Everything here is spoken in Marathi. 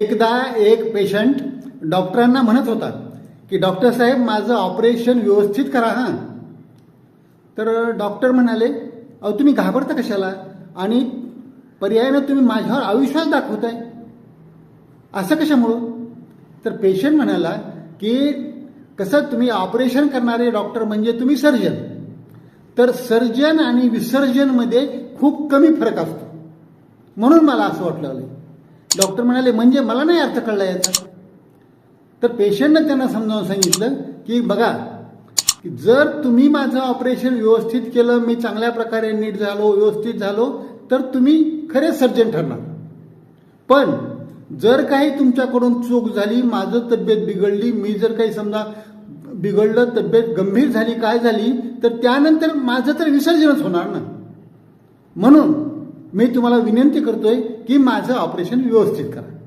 एकदा एक पेशंट डॉक्टरांना म्हणत होता की डॉक्टर साहेब माझं ऑपरेशन व्यवस्थित करा हां. तर डॉक्टर म्हणाले अहो तुम्ही घाबरता कशाला? आणि पर्यायानं तुम्ही माझ्यावर अविश्वास दाखवताय. असं कशामुळं? तर पेशंट म्हणाला की कसं तुम्ही ऑपरेशन करणारे डॉक्टर म्हणजे तुम्ही सर्जन तर सर्जन आणि विसर्जनमध्ये खूप कमी फरक असतो. म्हणून मला असं वाटलं डॉक्टर म्हणाले म्हणजे मला नाही अर्थ कळला याचा. तर पेशंटनं त्यांना समजावून सांगितलं की बघा जर तुम्ही माझं ऑपरेशन व्यवस्थित केलं मी चांगल्या प्रकारे नीट झालो व्यवस्थित झालो तर तुम्ही खरे सर्जन ठरणार. पण जर काही तुमच्याकडून चूक झाली माझं तब्येत बिघडली मी जर काही समजा बिघडलं तब्येत गंभीर झाली काय झाली तर त्यानंतर माझं तर विसर्जनच होणार ना. म्हणून मी तुम्हाला विनंती करतोय की माझं ऑपरेशन व्यवस्थित करा.